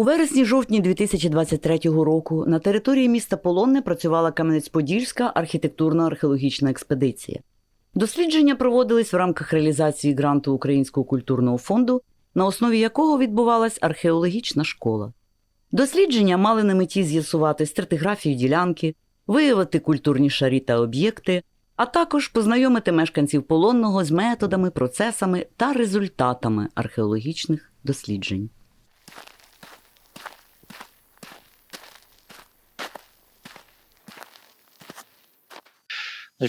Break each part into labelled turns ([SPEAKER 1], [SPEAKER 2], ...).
[SPEAKER 1] У вересні-жовтні 2023 року на території міста Полонне працювала Кам'янець-Подільська архітектурно-археологічна експедиція. Дослідження проводились в рамках реалізації гранту Українського культурного фонду, на основі якого відбувалась археологічна школа. Дослідження мали на меті з'ясувати стратиграфію ділянки, виявити культурні шарі та об'єкти, а також познайомити мешканців полонного з методами, процесами та результатами археологічних досліджень.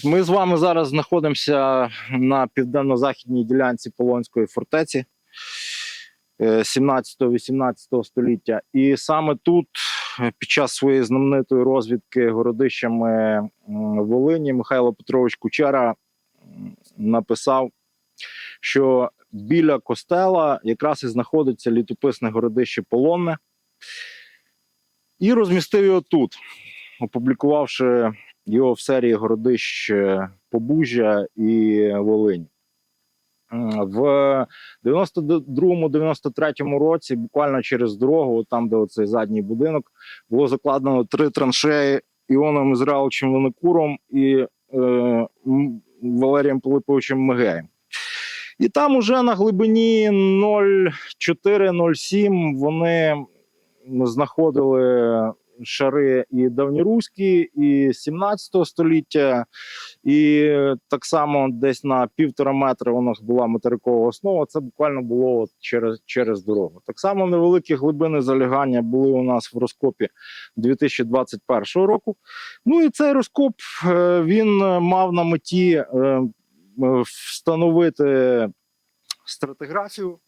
[SPEAKER 2] Ми з вами зараз знаходимося на південно-західній ділянці Полонської фортеці 17-18 століття. І саме тут, е, під час своєї знаменитої розвідки городищами Волині, Михайло Петрович Кучера написав, що біля костела якраз і знаходиться літописне городище Полонне, і розмістив його тут, опублікувавши його в серії городищ е, Побужжя і Волинь. В 92-93 році, буквально через дорогу, там, де оцей задній будинок, було закладено три траншеї Іоном Ізраїловичем Винокуром і е, Валерієм Пилиповичем Мегеєм. І там уже на глибині 0,4-0,7 вони знаходили шари і давньоруські, і 17 століття, і так само десь на півтора метра у нас була материкова основа. Це буквально було от через, через дорогу. Так само невеликі глибини залягання були у нас в розкопі 2021 року. Ну і цей розкоп е, він мав на меті е, встановити стратиграфію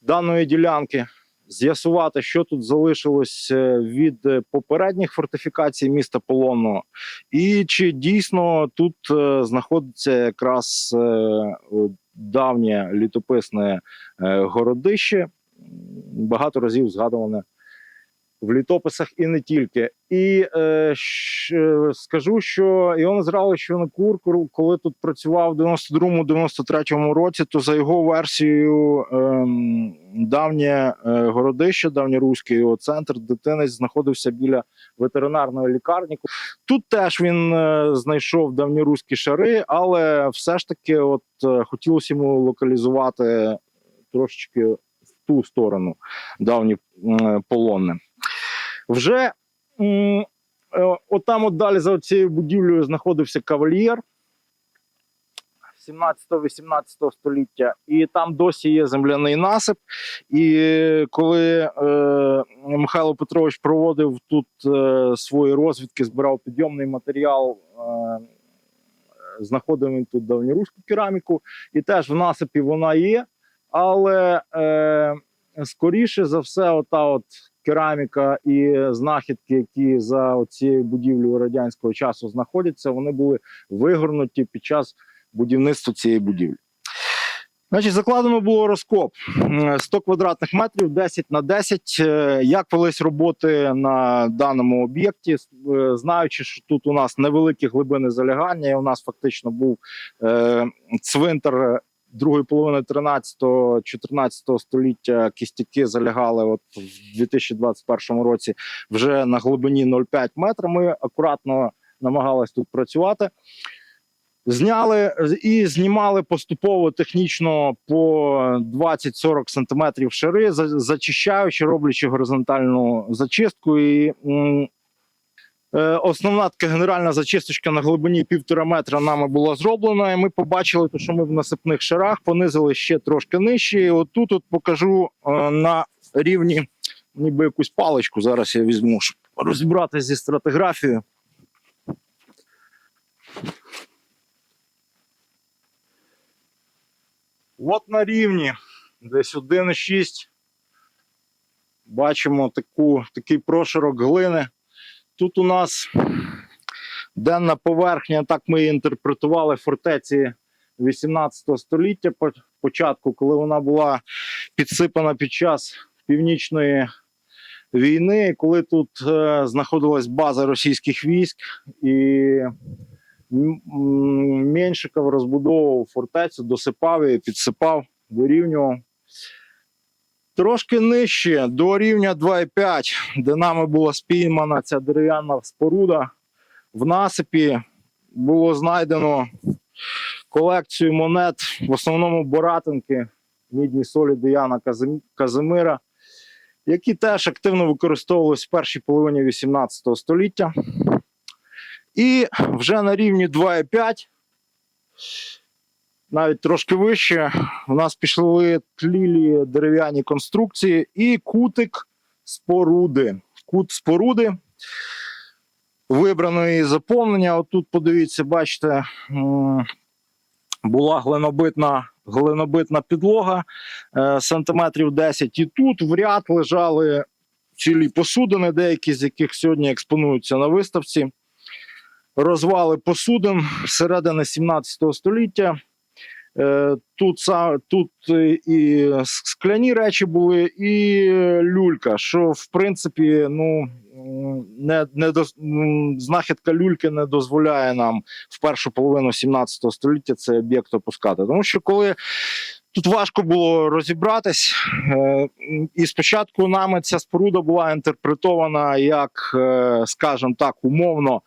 [SPEAKER 2] даної ділянки з'ясувати, що тут залишилось е, від е, попередніх фортифікацій міста Полонного, і чи дійсно тут е, знаходиться якраз давнє літописне городище, багато разів згадуване в літописах і не тільки. І е, щ, е, скажу, що Іон Ізраїлович Винокур, коли тут працював в 92-93 році, то за його версією ем, давнє е, городище, давньоруський його центр, дитинець знаходився біля ветеринарної лікарні. Тут теж він е, знайшов давньоруські шари, але все ж таки, от е, хотілося йому локалізувати трошечки в ту сторону давні полонне. Вже е, отам от далі за цією будівлею знаходився кавальєр 17-18 століття, і там досі є земляний насип. І коли е, Михайло Петрович проводив тут е, свої розвідки, збирав підйомний матеріал, е, знаходив він тут давньоруську кераміку, і теж в насипі вона є, але е, скоріше за все, ота от кераміка і знахідки, які за цією будівлею радянського часу знаходяться, вони були вигорнуті під час будівництва цієї будівлі. Значить, закладено було розкоп М, 100 квадратних метрів, 10 на 10. Е, Як велись роботи на даному об'єкті, е, знаючи, що тут у нас невеликі глибини залягання, і у нас фактично був е, цвинтар другої половини 13-14 століття кістяки залягали от в 2021 році вже на глибині 0,5 метра. Ми акуратно намагалися тут працювати. Зняли і знімали поступово технічно по 20-40 сантиметрів шари, за- зачищаючи, роблячи горизонтальну зачистку. І основна така генеральна зачисточка на глибині півтора метра нами була зроблена. І ми побачили, що ми в насипних шарах понизили ще трошки нижче. І отут от покажу е, на рівні, ніби якусь паличку. Зараз я візьму, щоб розібратися зі стратиграфією. От на рівні, десь 1,6. Бачимо таку, такий прошарок глини. Тут у нас денна поверхня, так ми її інтерпретували фортеці 18 століття, початку, коли вона була підсипана під час північної війни, коли тут е, знаходилась база російських військ, і Меншиков розбудовував фортецю, досипав її, підсипав, вирівнював. Трошки нижче до рівня 2,5, де нами була спіймана ця дерев'яна споруда. В насипі було знайдено колекцію монет, в основному боратинки, мідні солі Діяна Казимира, які теж активно використовувалися в першій половині 18 століття. І вже на рівні 2,5, навіть трошки вище, у нас пішли тлілі дерев'яні конструкції і кутик споруди. Кут споруди вибраної заповнення. Отут, подивіться, бачите, була глинобитна, глинобитна підлога е, сантиметрів 10. І тут в ряд лежали цілі посудини, деякі з яких сьогодні експонуються на виставці. Розвали посудин середини 17 століття. Е, Тут, тут е, і скляні речі були, і люлька, що в принципі ну, не, не м, знахідка люльки не дозволяє нам в першу половину 17 століття цей об'єкт опускати. Тому що коли тут важко було розібратись, е, і спочатку нами ця споруда була інтерпретована як, скажімо так, умовно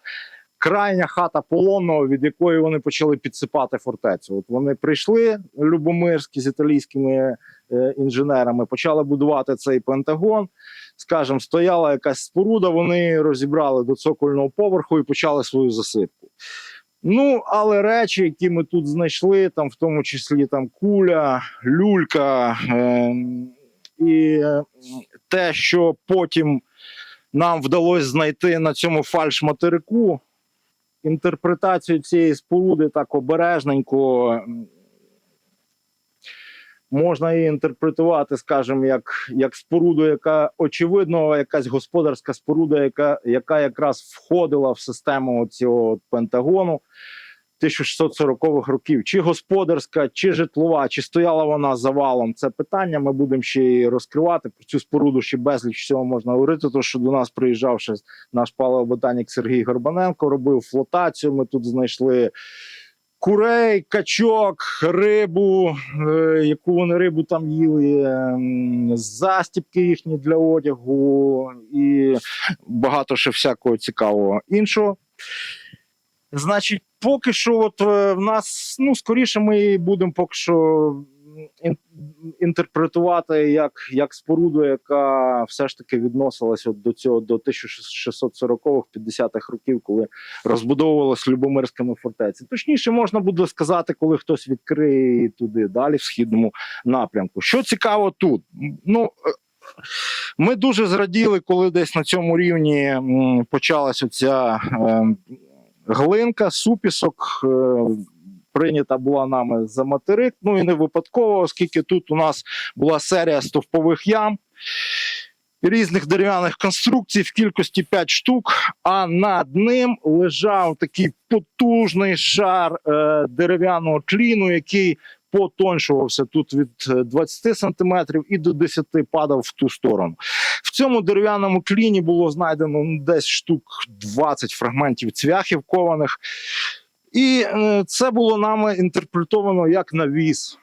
[SPEAKER 2] крайня хата полонного, від якої вони почали підсипати фортецю. От вони прийшли Любомирські з італійськими е, інженерами, почали будувати цей пентагон. Скажем, стояла якась споруда, вони розібрали до цокольного поверху і почали свою засипку. Ну, але речі, які ми тут знайшли, там в тому числі там куля, люлька е, і те, що потім нам вдалося знайти на цьому фальш-материку, інтерпретацію цієї споруди так обережненько. Можна її інтерпретувати, скажімо, як, як споруду, яка очевидно, якась господарська споруда, яка, яка якраз входила в систему цього Пентагону 1640-х років. Чи господарська, чи житлова, чи стояла вона завалом. Це питання. Ми будемо ще і розкривати. Про цю споруду ще безліч всього можна говорити. То що до нас приїжджав ще наш палеоботанік Сергій Горбаненко, робив флотацію. Ми тут знайшли курей, качок, рибу, е, яку вони рибу там їли, ем, застібки їхні для одягу і багато ще всякого цікавого іншого. Значить, поки що, от е, в нас, ну, скоріше, ми будемо поки що ін- інтерпретувати як, як споруду, яка все ж таки відносилася от до цього до 1640-х, 50-х років, коли розбудовувалась Любомирськими фортеці. Точніше, можна буде сказати, коли хтось відкриє туди, далі в східному напрямку. Що цікаво тут? Ну. е, Ми дуже зраділи, коли десь на цьому рівні м, почалась оця е, глинка, супісок. Е, прийнята була нами за материк. Ну і не випадково, оскільки тут у нас була серія стовпових ям різних дерев'яних конструкцій в кількості 5 штук, а над ним лежав такий потужний шар е, дерев'яного тліну, який потоншувався тут від е, 20 сантиметрів і до 10 падав в ту сторону. В цьому дерев'яному кліні було знайдено ну, десь штук 20 фрагментів цвяхів кованих. І е, це було нами інтерпретовано як навіс.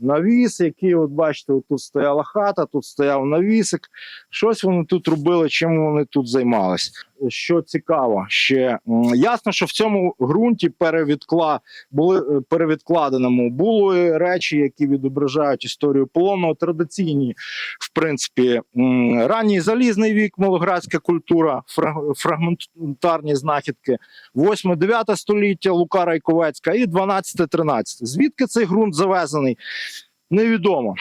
[SPEAKER 2] Навіс, який, от бачите, от тут стояла хата, тут стояв навісик. Щось вони тут робили, чим вони тут займались. Що цікаво, ще ясно, що в цьому ґрунті перевідкла були е, перевідкладеному були речі, які відображають історію полонного. Традиційні, в принципі, ранній залізний вік, малоградська культура, фрагментарні знахідки, 8-9 століття Лука Райковецька і 12-13. Звідки цей ґрунт завезений? Невідомо.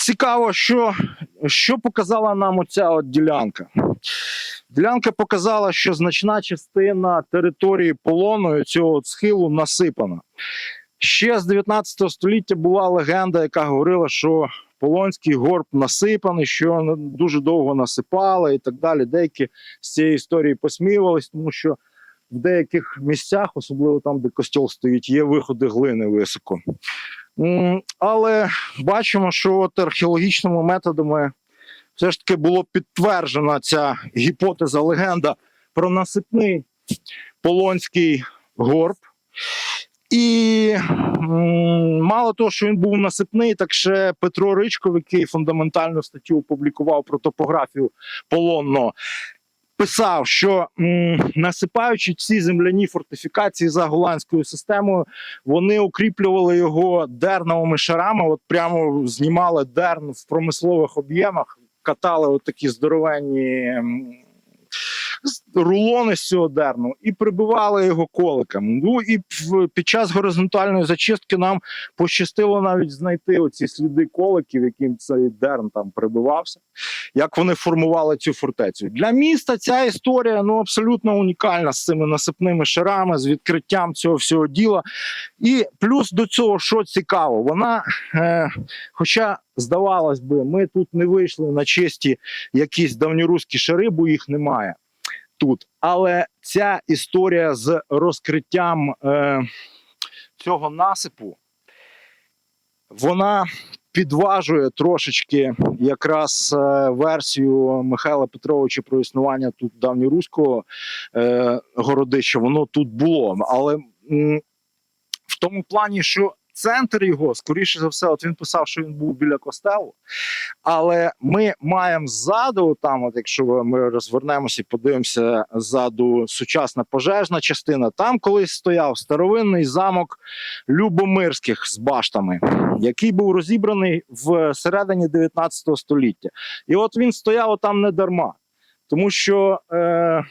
[SPEAKER 2] Цікаво, що, що показала нам оця от ділянка. Ділянка показала, що значна частина території полону цього от схилу насипана. Ще з 19 століття була легенда, яка говорила, що Полонський горб насипаний, що дуже довго насипали і так далі. Деякі з цієї історії посміювались, тому що в деяких місцях, особливо там, де костьол стоїть, є виходи глини високо. Але бачимо, що от археологічними методами все ж таки було підтверджена ця гіпотеза, легенда про насипний полонський горб. І мало того, що він був насипний, так ще Петро Ричков, який фундаментальну статтю опублікував про топографію полонного, писав, що м, насипаючи ці земляні фортифікації за голландською системою, вони укріплювали його дерновими шарами. От прямо знімали дерн в промислових об'ємах, катали отакі такі здоровенні. Рулони з цього дерну і прибивали його коликами. Ну і під час горизонтальної зачистки нам пощастило навіть знайти оці сліди коликів, яким цей дерн там прибивався як вони формували цю фортецю. Для міста ця історія ну абсолютно унікальна з цими насипними шарами, з відкриттям цього всього діла. І плюс до цього, що цікаво, вона, е, хоча здавалось би, ми тут не вийшли на чисті якісь давньоруські шари, бо їх немає тут. Але ця історія з розкриттям е, цього насипу, вона підважує трошечки якраз е, версію Михайла Петровича про існування тут давньоруського е, городища. Воно тут було. Але в тому плані, що центр його, скоріше за все, от він писав, що він був біля костелу. Але ми маємо ззаду, там, от якщо ми розвернемося і подивимося ззаду сучасна пожежна частина, там колись стояв старовинний замок Любомирських з баштами, який був розібраний в середині 19 століття. І от він стояв там не дарма, тому що, е,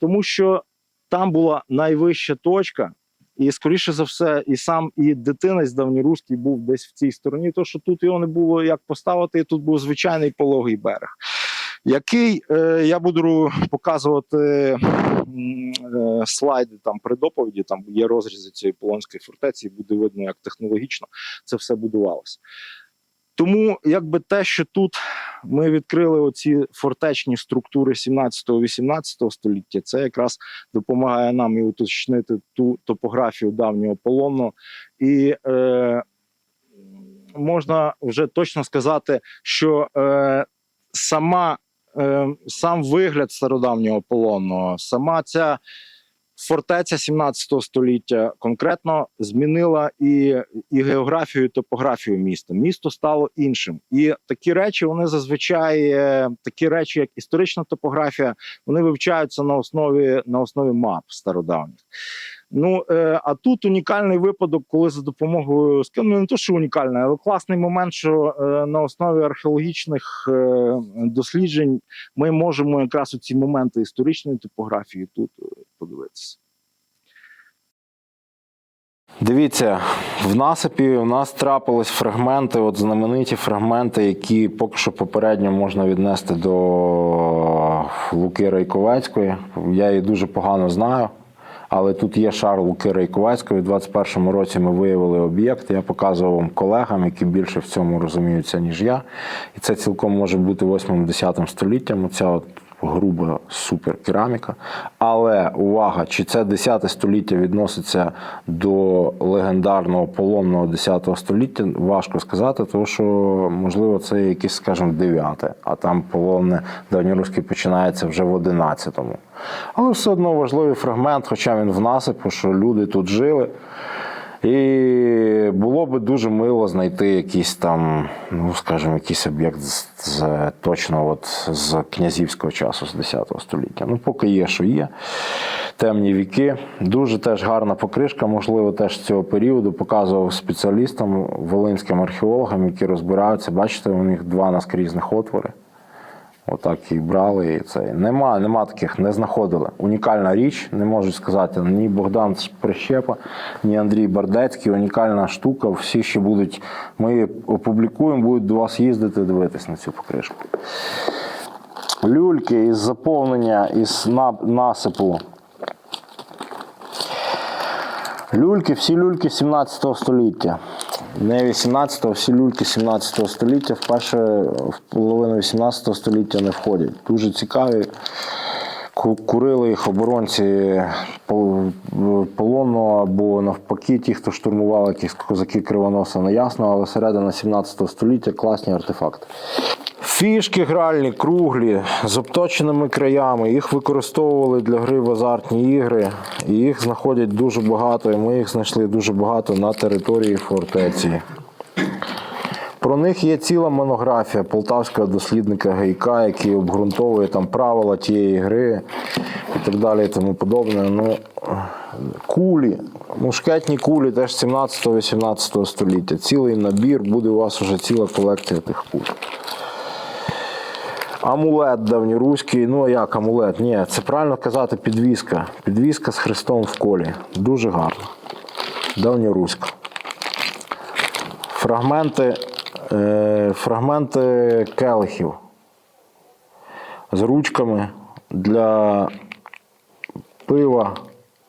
[SPEAKER 2] тому що там була найвища точка. І скоріше за все, і сам і дитинець давньоруський був десь в цій стороні, то що тут його не було як поставити, і тут був звичайний пологий берег, який е, я буду показувати е, слайди там при доповіді. Там є розрізи цієї полонської фортеці, і буде видно, як технологічно це все будувалося. Тому, якби те, що тут ми відкрили оці фортечні структури 17-18 століття, це якраз допомагає нам і уточнити ту топографію давнього полону. І е, можна вже точно сказати, що е, сама, е, сам вигляд стародавнього полонного, сама ця фортеця 17 століття конкретно змінила і, і географію, і топографію міста. Місто стало іншим. І такі речі вони зазвичай е, такі речі, як історична топографія, вони вивчаються на основі на основі мап стародавніх. Ну е, а тут унікальний випадок, коли за допомогою скажімо, ну, не то, що унікальний, але класний момент, що е, на основі археологічних е, досліджень ми можемо якраз у ці моменти історичної топографії тут подивитися.
[SPEAKER 3] Дивіться, в насипі у нас трапились фрагменти, от знамениті фрагменти, які поки що попередньо можна віднести до Луки Райковецької. Я її дуже погано знаю. Але тут є шар Луки Райковецької. У 21-му році ми виявили об'єкт. Я показував вам колегам, які більше в цьому розуміються, ніж я. І це цілком може бути 8-10 століттям. Оця от груба суперкераміка. Але увага, чи це 10 століття відноситься до легендарного полонного 10 століття, важко сказати, тому що, можливо, це якесь, скажімо, 9, а там полонне давньоруське починається вже в 11-му. Але все одно важливий фрагмент, хоча він в насипу, що люди тут жили. І було би дуже мило знайти якийсь там, ну скажімо, якийсь об'єкт з, з точно от з князівського часу, з 10 століття. Ну, поки є, що є. Темні віки. Дуже теж гарна покришка, можливо, теж з цього періоду. Показував спеціалістам, волинським археологам, які розбираються. Бачите, у них два наскрізних отвори. Отак їх брали. І це. Нема, нема таких, не знаходили. Унікальна річ, не можуть сказати ні Богдан Прищепа, ні Андрій Бардецький. Унікальна штука. Всі ще будуть. Ми її опублікуємо, будуть до вас їздити, дивитись на цю покришку. Люльки із заповнення, із насипу. Люльки, всі люльки 17 століття. Не 18-го, всі люльки 17 століття, вперше в половину 18 століття не входять. Дуже цікаві. Курили їх оборонці пол- полонного або навпаки, ті, хто штурмували якісь козаки кривоноса, не ясно, але середина 17 століття класні артефакти. Фішки гральні, круглі, з обточеними краями. Їх використовували для гри в азартні ігри. І їх знаходять дуже багато, і ми їх знайшли дуже багато на території фортеці. Про них є ціла монографія полтавського дослідника Гайка, який обґрунтовує там правила тієї гри і так далі, і тому подобне. Ну, кулі, мушкетні кулі теж 17-18 століття. Цілий набір, буде у вас вже ціла колекція тих куль. Амулет давньоруський, ну а як амулет? Ні, це правильно казати підвіска. Підвіска з хрестом в колі. Дуже гарно. Давньоруська. Фрагменти, е, фрагменти келихів з ручками для пива,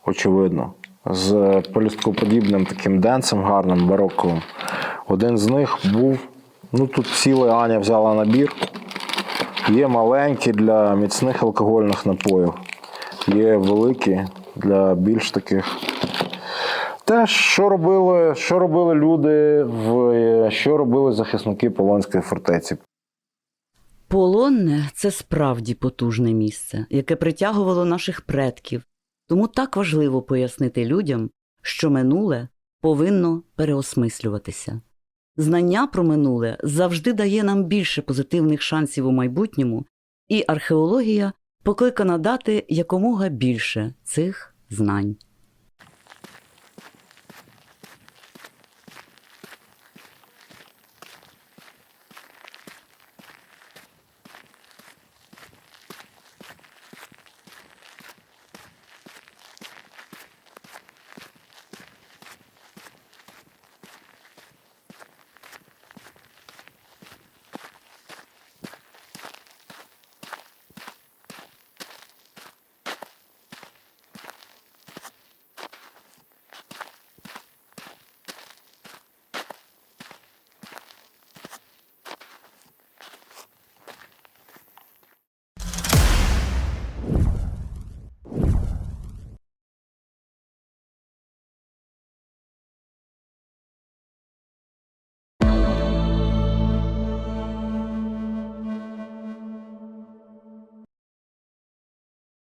[SPEAKER 3] очевидно, з полісткоподібним таким денцем гарним, бароковим. Один з них був, ну тут ціла Аня взяла набір. Є маленькі для міцних алкогольних напоїв, є великі для більш таких. Те, що робили, що робили люди, в, що робили захисники Полонської фортеці.
[SPEAKER 1] Полонне це справді потужне місце, яке притягувало наших предків. Тому так важливо пояснити людям, що минуле повинно переосмислюватися. Знання про минуле завжди дає нам більше позитивних шансів у майбутньому, і археологія покликана дати якомога більше цих знань.